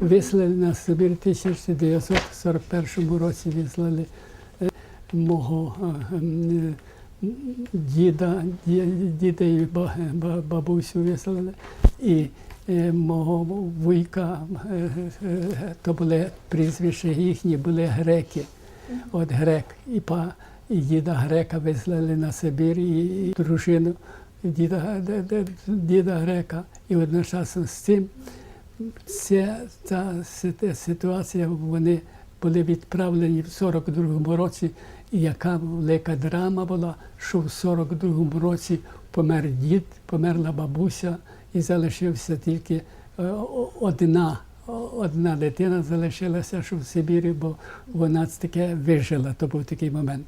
вислали на Сибір в 1941 році вислали е, мого е, діда, діда і ба- ба- бабусю вислали. І е, мого вуйка, то були прізвища їхні, були греки. От грек і па і діда грека вислали на Сибір, і, дружину діда, діда грека. І одночасно з цим ця, ця ситуація, вони були відправлені в 42-му році, і яка велика драма була, що в 42-му році помер дід, померла бабуся, і залишився тільки е, одна, одна дитина залишилася, що в Сибірі, бо вона таке вижила, то був такий момент.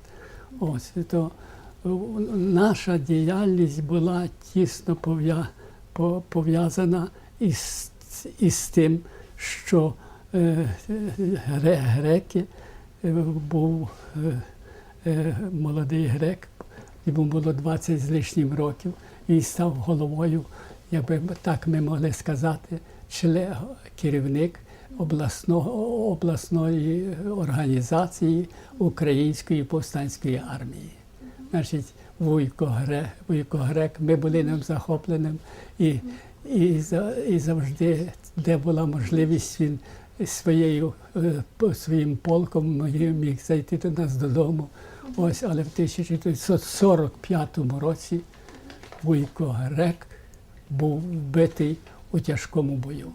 Ось то е, наша діяльність була тісно пов'язана із, із тим, що е, греки е, був е, молодий грек, йому було 20 з лишнім років, і став головою, якби так ми могли сказати, член, керівник обласного, обласної організації Української повстанської армії. Значить, Вуйко Грек, Вуйко Грек, ми були ним захопленим, і, і, і завжди, де була можливість, він своєю, е, своїм полком міг зайти до нас додому. Ось, але в 1945 році Вуйко Грек був вбитий у тяжкому бою.